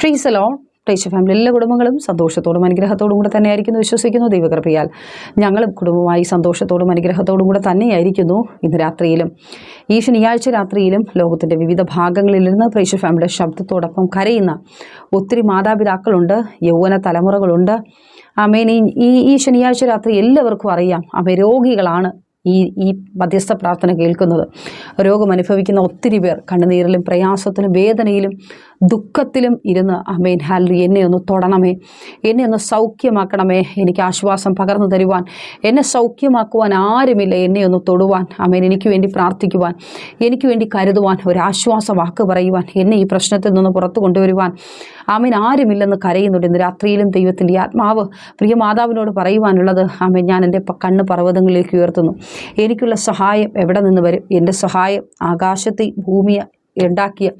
ഫ്രീസലോ ടേച്ച് family എല്ലാ കുടുംബങ്ങളും സന്തോഷത്തോടും അനുഗ്രഹത്തോടും കൂടെ തന്നെയായിരിക്കുന്നു വിശ്വസിക്കുന്നു ദൈവകൃപയാൽ. ഞങ്ങളും കുടുംബമായി സന്തോഷത്തോടും അനുഗ്രഹത്തോടും കൂടെ തന്നെയായിരിക്കുന്നു ഇന്ന് രാത്രിയിലും. ഈ ശനിയാഴ്ച രാത്രിയിലും ലോകത്തിന്റെ വിവിധ ഭാഗങ്ങളിലിരുന്ന് പ്രേക്ഷ ഫാമിലിയുടെ ശബ്ദത്തോടൊപ്പം കരയുന്ന ഒത്തിരി മാതാപിതാക്കളുണ്ട് യൗവന തലമുറകളുണ്ട്. അമേൻ ഈ- ഈ ശനിയാഴ്ച രാത്രി എല്ലാവർക്കും അറിയാം അമേ രോഗികളാണ് ഈ ഈ മധ്യസ്ഥ പ്രാർത്ഥന കേൾക്കുന്നത്. രോഗം അനുഭവിക്കുന്ന ഒത്തിരി പേർ കണ്ണുനീരിലും പ്രയാസത്തിലും വേദനയിലും ദുഃഖത്തിലും ഇരുന്ന് അമേൻ ഹാലി എന്നെ ഒന്ന് തൊടണമേ. എന്നെ ഒന്ന് സൗഖ്യമാക്കണമേ. എനിക്ക് ആശ്വാസം പകർന്നു തരുവാൻ. എന്നെ സൗഖ്യമാക്കുവാൻ ആരുമില്ല. എന്നെ ഒന്ന് തൊടുവാൻ. അമേൻ എനിക്ക് വേണ്ടി പ്രാർത്ഥിക്കുവാൻ. എനിക്ക് വേണ്ടി കരുതുവാൻ. ഒരാശ്വാസ വാക്ക് പറയുവാൻ. എന്നെ ഈ പ്രശ്നത്തിൽ നിന്ന് പുറത്തു കൊണ്ടുവരുവാൻ. ആമേൻ ആരുമില്ലെന്ന് കരയുന്നുണ്ട് ഇന്ന് രാത്രിയിലും ദൈവത്തിന്റെ ആത്മാവ് പ്രിയ മാതാവിനോട് പറയുവാനുള്ളത് ആമേൻ ഞാൻ എന്റെ കണ്ണ് പർവതങ്ങളിലേക്ക് ഉയർത്തുന്നു. എനിക്കുള്ള സഹായം എവിടെ നിന്ന് വരും? എന്റെ സഹായം ആകാശത്തെ ഭൂമിയെ ഉണ്ടാക്കിയ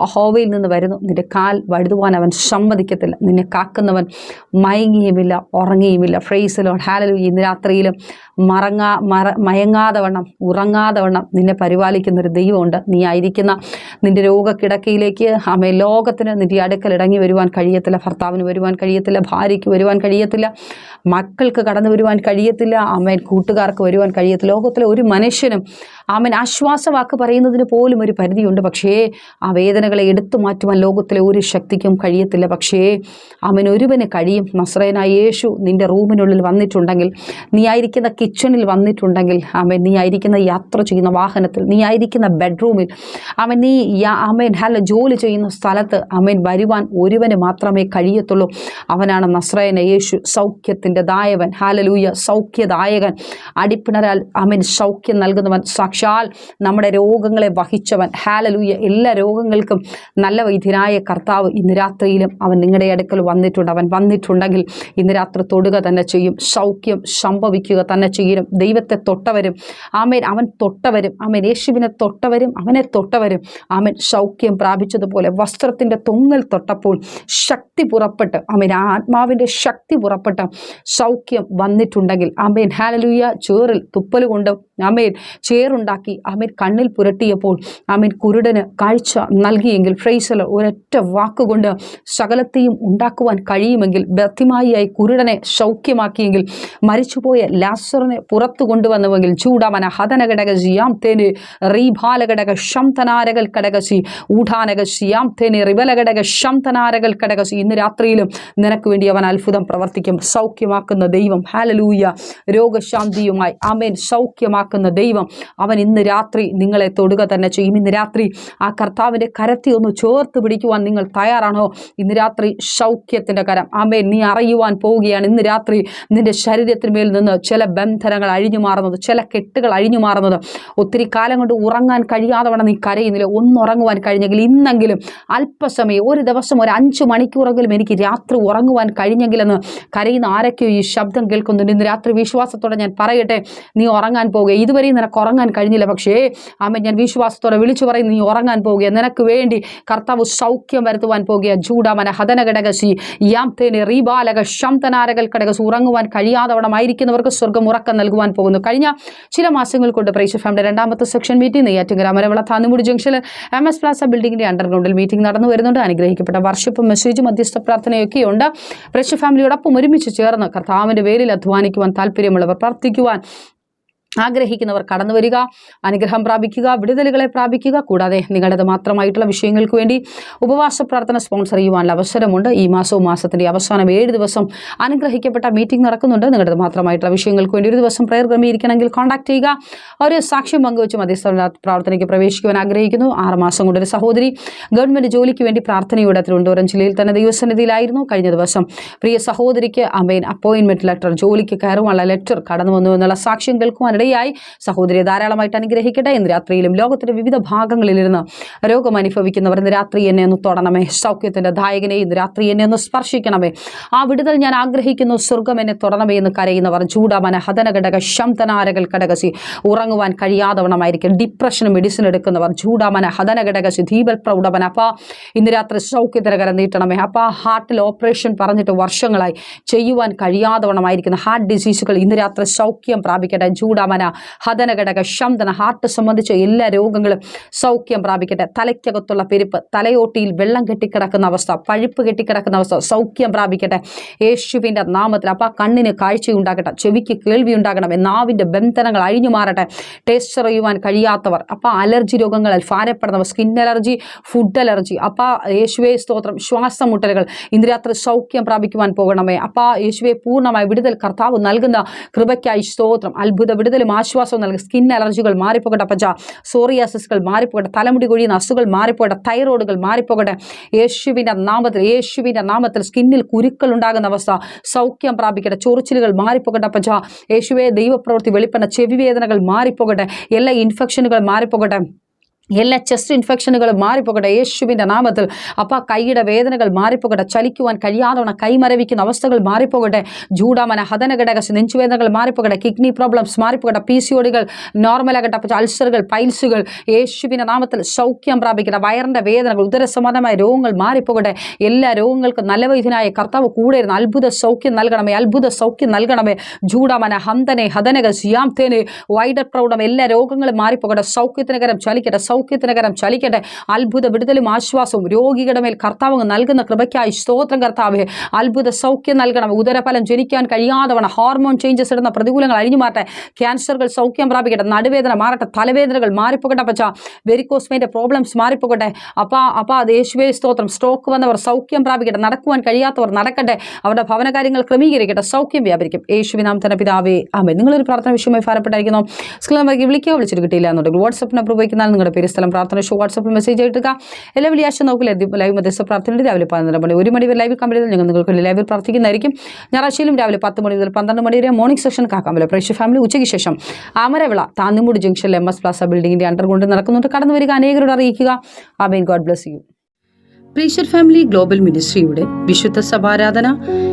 അഹോവയിൽ നിന്ന് വരുന്നു. നിന്റെ കാൽ വഴുതുവാൻ അവൻ സമ്മതിക്കത്തില്ല. നിന്നെ കാക്കുന്നവൻ മയങ്ങിയുമില്ല ഉറങ്ങിയുമില്ല. ഫ്രേസിലോ ഹാലലു ഇന്ന് രാത്രിയിലും മറങ്ങാ മറ മയങ്ങാതെ വണ്ണം ഉറങ്ങാതെ വണ്ണം നിന്നെ പരിപാലിക്കുന്ന ഒരു ദൈവമുണ്ട്. നീ ആയിരിക്കുന്ന നിന്റെ രോഗക്കിടക്കയിലേക്ക് അമ്മ ലോകത്തിന് നിന്റെ അടുക്കൽ ഇടങ്ങി വരുവാൻ കഴിയത്തില്ല. ഭർത്താവിന് വരുവാൻ കഴിയത്തില്ല. ഭാര്യയ്ക്ക് വരുവാൻ കഴിയത്തില്ല. മക്കൾക്ക് കടന്നു വരുവാൻ കഴിയത്തില്ല. അമ്മയിൽ കൂട്ടുകാർക്ക് വരുവാൻ കഴിയത്തില്ല. ലോകത്തിലെ ഒരു മനുഷ്യനും ആമൻ ആശ്വാസവാക്ക് പറയുന്നതിന് പോലും ഒരു പരിധിയുണ്ട്. പക്ഷേ ആ വേദനകളെ എടുത്തു മാറ്റുവാൻ ലോകത്തിലെ ഒരു ശക്തിക്കും കഴിയത്തില്ല. പക്ഷേ അവൻ ഒരുവന് കഴിയും. നസ്രയനായ യേശു നിന്റെ റൂമിനുള്ളിൽ വന്നിട്ടുണ്ടെങ്കിൽ നീ ആയിരിക്കുന്ന കിച്ചണിൽ വന്നിട്ടുണ്ടെങ്കിൽ അവൻ നീ ആയിരിക്കുന്ന യാത്ര ചെയ്യുന്ന വാഹനത്തിൽ നീ ആയിരിക്കുന്ന ബെഡ്റൂമിൽ അവൻ നീ അവൻ ഹല ജോലി ചെയ്യുന്ന സ്ഥലത്ത് അവൻ വരുവാൻ ഒരുവന് മാത്രമേ കഴിയത്തുള്ളൂ. അവനാണ് നസ്രയന യേശു സൗഖ്യത്തിന്റെ ദായവൻ ഹാലലൂയ സൗഖ്യദായകൻ. അടിപ്പിണരാൽ അവൻ സൗഖ്യം നൽകുന്നവൻ സാക്ഷാൽ നമ്മുടെ രോഗങ്ങളെ വഹിച്ചവൻ ഹാലലൂയ എല്ലാ രോഗങ്ങൾക്കും നല്ല വൈദ്യനായ കർത്താവ് ഇന്ന് രാത്രിയിലും അവൻ നിങ്ങളുടെ അടുക്കൽ വന്നിട്ടുണ്ട്. അവൻ വന്നിട്ടുണ്ടെങ്കിൽ ഇന്ന് രാത്രി തൊടുക തന്നെ ചെയ്യും സൗഖ്യം സംഭവിക്കുക തന്നെ ചെയ്യും. ദൈവത്തെ തൊട്ടവരും ആമേൻ അവൻ തൊട്ടവരും ആമേൻ യേശുവിനെ തൊട്ടവരും അവനെ തൊട്ടവരും ആമേൻ സൗഖ്യം പ്രാപിച്ചതുപോലെ വസ്ത്രത്തിന്റെ തൊങ്ങൽ തൊട്ടപ്പോൾ ശക്തി പുറപ്പെട്ട് ആമേൻ ആത്മാവിന്റെ ശക്തി പുറപ്പെട്ട് സൗഖ്യം വന്നിട്ടുണ്ടെങ്കിൽ ആമേൻ ഹാലലൂയ ചേറിൽ തുപ്പൽ കൊണ്ട് ആമേൻ ചേറുണ്ടാക്കി ആമേൻ കണ്ണിൽ പുരട്ടിയപ്പോൾ ആമേൻ കുരുടന് കാഴ്ച നൽകിയെങ്കിൽ ഫ്രൈസൽ ഒരൊറ്റ വാക്കുകൊണ്ട് സകലത്തെയും ഉണ്ടാക്കുവാൻ കഴിയുമെങ്കിൽ ബത്തിമായിയായി കുരുടനെ സൗഖ്യമാക്കിയെങ്കിൽ മരിച്ചുപോയ ലാസറിനെ പുറത്തു കൊണ്ടുവന്നുവെങ്കിൽ ചൂടാമന ഹതനഘടകസി യാം തേന് റീഭാലഘടക ശംതനാരകൽ കടകസി ഊഢാനകസി യാം തേന് റിവലഘടക ശംതനാരകൽ കടകസി ഇന്ന് രാത്രിയിലും നിനക്ക് വേണ്ടി അവൻ അത്ഭുതം പ്രവർത്തിക്കും. സൗഖ്യമാക്കുന്ന ദൈവം ഹാലലൂയ രോഗശാന്തിയുമായി അമേൻ സൗഖ്യമാക്കുന്ന ദൈവം അവൻ ഇന്ന് രാത്രി നിങ്ങളെ തൊടുക തന്നെ ചെയ്യും. ഇന്ന് രാത്രി ആ കർത്താവിന്റെ കരത്തി ഒന്ന് ചേർത്ത് പിടിക്കുവാൻ നിങ്ങൾ തയ്യാറാണോ? ഇന്ന് രാത്രി സൗഖ്യത്തിന്റെ കരം. ആമേൻ. നീ അറിയുവാൻ പോവുകയാണ്. ഇന്ന് രാത്രി നിന്റെ ശരീരത്തിന്മേൽ നിന്ന് ചില ബന്ധനങ്ങൾ അഴിഞ്ഞു മാറുന്നത് ചില കെട്ടുകൾ അഴിഞ്ഞു മാറുന്നത്. ഒത്തിരി കാലം കൊണ്ട് ഉറങ്ങാൻ കഴിയാതെ വേണം നീ കരയുന്നില്ല. ഒന്നുറങ്ങുവാൻ കഴിഞ്ഞെങ്കിൽ ഇന്നെങ്കിലും അല്പസമയം ഒരു ദിവസം ഒരു അഞ്ച് മണിക്കൂറെങ്കിലും എനിക്ക് രാത്രി ഉറങ്ങുവാൻ കഴിഞ്ഞെങ്കിലെന്ന് കരയുന്ന ആരൊക്കെയോ ഈ ശബ്ദം കേൾക്കുന്നുണ്ട്. ഇന്ന് രാത്രി വിശ്വാസത്തോടെ ഞാൻ പറയട്ടെ നീ ഉറങ്ങാൻ പോകുക ഇതുവരെയും നിനക്ക് ഉറങ്ങാൻ കഴിഞ്ഞില്ല. പക്ഷേ ആമേ ഞാൻ വിശ്വാസത്തോടെ വിളിച്ചു പറയും നീ ഉറങ്ങാൻ പോകുക. നിനക്ക് വേണ്ടി കർത്താവ് സൗഖ്യം വരുത്തുവാൻ പോകുക. ജൂഡാമന ഹതനഘടകശി യാം തേനെ റീബാലക ശംതനാരകൽ കടകസ് ഉറങ്ങുവാൻ കഴിയാതവണമായിരിക്കുന്നവർക്ക് സ്വർഗം ഉറക്കം നൽകുവാൻ പോകുന്നു. കഴിഞ്ഞ ചില മാസങ്ങൾ കൊണ്ട് പ്രൈസ് ഫാമിലി രണ്ടാമത്തെ സെക്ഷൻ മീറ്റിംഗ് നെയ്യാറ്റിങ്കര മരവള താന്നുമുടി ജംഗ്ഷനിൽ എം എസ് പ്ലാസ ബിൽഡിങ്ങിന്റെ അണ്ടർഗ്രൗണ്ടിൽ മീറ്റിംഗ് നടന്നു വരുന്നുണ്ട്. അനുഗ്രഹിക്കപ്പെട്ട വർഷിപ്പ് മെസ്സേജ് മധ്യസ്ഥ പ്രാർത്ഥനയൊക്കെയുണ്ട്. പ്രേക്ഷ ഫാമിലിയോടൊപ്പം ഒരുമിച്ച് ചേർന്ന് കർത്താവിന്റെ പേരിൽ അധ്വാനിക്കുവാൻ താല്പര്യമുള്ളവർ പ്രാർത്ഥിക്കുവാൻ ആഗ്രഹിക്കുന്നവർ കടന്നു വരിക അനുഗ്രഹം പ്രാപിക്കുക വിടുതലുകളെ പ്രാപിക്കുക. കൂടാതെ നിങ്ങളുടേത് മാത്രമായിട്ടുള്ള വിഷയങ്ങൾക്ക് വേണ്ടി ഉപവാസ പ്രാർത്ഥന സ്പോൺസർ ചെയ്യുവാനുള്ള അവസരമുണ്ട്. ഈ മാസവും മാസത്തിന്റെ അവസാനം ഏഴ് ദിവസം അനുഗ്രഹിക്കപ്പെട്ട മീറ്റിംഗ് നടക്കുന്നുണ്ട്. നിങ്ങളുടേത് മാത്രമായിട്ടുള്ള വിഷയങ്ങൾക്ക് വേണ്ടി ഒരു ദിവസം പ്രയർ ക്രമീകരിക്കണമെങ്കിൽ കോൺടാക്ട് ചെയ്യുക. ഒരു സാക്ഷ്യം പങ്കുവച്ച് മധ്യസ്ഥ പ്രാർത്ഥനയ്ക്ക് പ്രവേശിക്കുവാൻ ആഗ്രഹിക്കുന്നു. ആറ് മാസം കൊണ്ട് ഒരു സഹോദരി ഗവൺമെന്റ് ജോലിക്ക് വേണ്ടി പ്രാർത്ഥനയുടെ തിരുവനന്തപുരം ജില്ലയിൽ തന്നെ ദൈവസന്നിധിയിലായിരുന്നു. കഴിഞ്ഞ ദിവസം പ്രിയ സഹോദരിക്ക് അമ്മയിൻ അപ്പോയിൻമെന്റ് ലെറ്റർ ജോലിക്ക് കയറുവാനുള്ള ലെറ്റർ കടന്നു വന്നു എന്നുള്ള സാക്ഷ്യം കേൾക്കുവാനിടയായി സഹോദരി ധാരാളമായിട്ട് അനുഗ്രഹിക്കട്ടെ ഇന്ന് രാത്രിയിലും ലോകത്തിന്റെ വിവിധ ഭാഗങ്ങളിലിരുന്ന് രോഗം അനുഭവിക്കുന്നവർ ഇന്ന് രാത്രി എന്നെ ഒന്ന് തൊടണമേ. സൗഖ്യത്തിന്റെ ദായകനെ ഇന്ന് രാത്രി എന്നെ ഒന്ന് സ്പർശിക്കണമേ. ആ വിടുതൽ ഞാൻ ആഗ്രഹിക്കുന്നു സ്വർഗം എന്നെ തൊടണമേ എന്ന് കരയുന്നവർ ചൂടാമന ഹതനഘടക ശംതനാരകൾ കടകസി ഉറങ്ങുവാൻ കഴിയാതവണമായിരിക്കും. ഡിപ്രഷന് മെഡിസിൻ എടുക്കുന്നവർ ചൂടാമന ഹതന ഘടകസി. ദീപൽ പ്രൗഢമന. അപ്പ ഇന്ന് രാത്രി സൗഖ്യത്തിന് കരം നീട്ടണമേ. അപ്പ ഹാർട്ടിൽ ഓപ്പറേഷൻ പറഞ്ഞിട്ട് വർഷങ്ങളായി. ചെയ്യുവാൻ കഴിയാതവണമായിരിക്കുന്ന ഹാർട്ട് ഡിസീസുകൾ ഇന്ന് രാത്രി സൗഖ്യം പ്രാപിക്കട്ടെ. ചൂടാമന ജൂഡമന ഹതനഘടക ശംദന ഹാർട്ട് സംബന്ധിച്ച എല്ലാ രോഗങ്ങളും സൗഖ്യം പ്രാപിക്കട്ടെ. തലയ്ക്കകത്തുള്ള പെരുപ്പ് തലയോട്ടിയിൽ വെള്ളം കെട്ടിക്കിടക്കുന്ന അവസ്ഥ പഴുപ്പ് കെട്ടിക്കിടക്കുന്ന അവസ്ഥ സൗഖ്യം പ്രാപിക്കട്ടെ. യേശുവിന്റെ നാമത്തിൽ അപ്പം കണ്ണിന് കാഴ്ചയുണ്ടാകട്ടെ. ചെവിക്ക് കേൾവി ഉണ്ടാകണം നാവിന്റെ ബന്ധനങ്ങൾ അഴിഞ്ഞു മാറട്ടെ. ടേസ്റ്റ് അറിയുവാൻ കഴിയാത്തവർ അപ്പം അലർജി രോഗങ്ങളിൽ ഭാരപ്പെടുന്നവർ സ്കിൻ അലർജി ഫുഡ് അലർജി അപ്പം യേശുവെ സ്തോത്രം ശ്വാസം മുട്ടലുകൾ ഇന്ന് രാത്രി സൗഖ്യം പ്രാപിക്കുവാൻ പോകണമേ. അപ്പം യേശുവെ പൂർണമായി വിടുതൽ കർത്താവ് നൽകുന്ന കൃപയ്ക്കായി സ്തോത്രം. അത്ഭുത വിടുതലും ആശ്വാസം നൽകും. സ്കിൻ അലർജികൾ മാറിപ്പോകട്ടെ പച്ച സോറിയാസിസുകൾ മാറിപ്പോകട്ടെ. തലമുടി കൊഴിയുന്ന അസുഖങ്ങൾ മാറിപ്പോകട്ടെ. തൈറോയിഡുകൾ മാറിപ്പോകട്ടെ. യേശുവിന്റെ നാമത്തിൽ യേശുവിന്റെ നാമത്തിൽ സ്കിന്നിൽ കുരുക്കൾ ഉണ്ടാകുന്ന അവസ്ഥ സൗഖ്യം പ്രാപിക്കട്ടെ. ചൊറിച്ചിലുകൾ മാറിപ്പോകട്ടെ പച്ച യേശുവെ ദൈവപ്രവൃത്തി വെളിപ്പെടുന്ന ചെവി വേദനകൾ മാറിപ്പോകട്ടെ. എല്ലാ ഇൻഫെക്ഷനുകൾ മാറിപ്പോകട്ടെ. എല്ലാ ചെസ്റ്റ് ഇൻഫെക്ഷനുകളും മാറിപ്പോകട്ടെ. യേശുവിന്റെ നാമത്തിൽ അപ്പ കൈയുടെ വേദനകൾ മാറിപ്പോകട്ടെ. ചലിക്കുവാൻ കഴിയാതവണ്ണം കൈമരവിക്കുന്ന അവസ്ഥകൾ മാറിപ്പോകട്ടെ. ജൂഡാമന ഹതനഘടക നെഞ്ചുവേദനകൾ മാറിപ്പോകട്ടെ. കിഡ്നി പ്രോബ്ലംസ് മാറിപ്പോകട്ടെ. പി സി ഒടികൾ നോർമലാകട്ടെ അൾസറുകൾ പൈൽസുകൾ യേശുവിന്റെ നാമത്തിൽ സൗഖ്യം പ്രാപിക്കട്ടെ. വയറിന്റെ വേദനകൾ ഉദരസംബന്ധമായ രോഗങ്ങൾ മാറിപ്പോകട്ടെ. എല്ലാ രോഗങ്ങൾക്കും നല്ലവൈദ്യനായ കർത്താവ് കൂടെ ഇരുന്ന് അത്ഭുത സൗഖ്യം നൽകണമേ അത്ഭുത സൗഖ്യം നൽകണമേ. ജൂഡാമന ഹന്തനെ ഹതനക സിയാംതേനെ വൈഡർ പ്രൗഢം എല്ലാ രോഗങ്ങളും മാറിപ്പോകട്ടെ. സൗഖ്യത്തിനകരം ചലിക്കട്ടെ. സൗഖ്യത്തിനകരം ചലിക്കട്ടെ. അത്ഭുത വിടുതലും ആശ്വാസവും രോഗികളുടെ മേൽ കർത്താവ് നൽകുന്ന കൃപയ്ക്കായി സ്തോത്രം കർത്താവ്. അത്ഭുത സൗഖ്യം നൽകണം. ഉദരഫലം ജനിക്കാൻ കഴിയാതവണ്ണം ഹോർമോൺ ചേഞ്ചസ് ഇടുന്ന പ്രതികൂലങ്ങൾ അഴിഞ്ഞു മാറട്ടെ. ക്യാൻസറുകൾ സൗഖ്യം പ്രാപിക്കട്ടെ. നടുവേദന മാറട്ടെ. തലവേദനകൾ മാറിപ്പോകട്ടെ പച്ച വെരിക്കോസ്മേന്റെ പ്രോബ്ലംസ് മാറിപ്പോകട്ടെ. അപ്പാ അപ്പാ യേശുവേ സ്തോത്രം. സ്ട്രോക്ക് വന്നവർ സൗഖ്യം പ്രാപിക്കട്ടെ. നടക്കുവാൻ കഴിയാത്തവർ നടക്കട്ടെ. അവരുടെ ഭവനകാര്യങ്ങൾ ക്രമീകരിക്കട്ടെ. സൗഖ്യം വ്യാപരിക്കും. യേശുവിനാം തന്നെ പിതാവേ. ആമേ നിങ്ങളൊരു പ്രാർത്ഥന വിഷയമായി ഭാരപ്പെട്ടായിരിക്കുന്നു. സ്കൂൾ നമ്പർക്ക് വിളിക്കുക. വിളിച്ചിട്ട് കിട്ടിയില്ല എന്നുണ്ടെങ്കിൽ വാട്സപ്പ് നമ്പർ ഉപയോഗിക്കുന്നാൽ നിങ്ങളുടെ സ്ഥലം പ്രാർത്ഥന ഷോ വാട്സപ്പിൽ മെസ്സേജ് ആയിട്ട് എല്ലാ വെള്ളിയാഴ്ച നോക്കില്ല ലൈവ് മധ്യസ്ഥ പ്രാർത്ഥനയുടെ രാവിലെ പതിനൊന്നര മണി ഒരു മണി വരെ ലൈവ് കമ്പനിയിൽ ഞങ്ങൾ നിങ്ങൾക്ക് ലൈവിൽ പ്രാർത്ഥിക്കുന്നതായിരിക്കും. ഞായറാഴ്ചയിലും രാവിലെ പത്ത് മണി മുതൽ പന്ത്രണ്ട് മണി വരെ മോർണിംഗ് സെഷൻ കാക്കാമല്ലോ പ്രേക്ഷ ഫാമിലി ഉച്ചയ്ക്ക് ശേഷം ആമരവിള താന്നിമൂട് ജംഗ്ഷനിൽ എം എസ് പ്ലാസ ബിൽഡിംഗിന്റെ അണ്ടർഗ്രൗണ്ട് നടക്കുന്നുണ്ട്. കടന്നു വരിക അനേകരോട് അറിയിക്കുക. ആമേൻ. God bless you praise family global മിനിസ്ട്രിയുടെ വിശുദ്ധ സഭാരാധന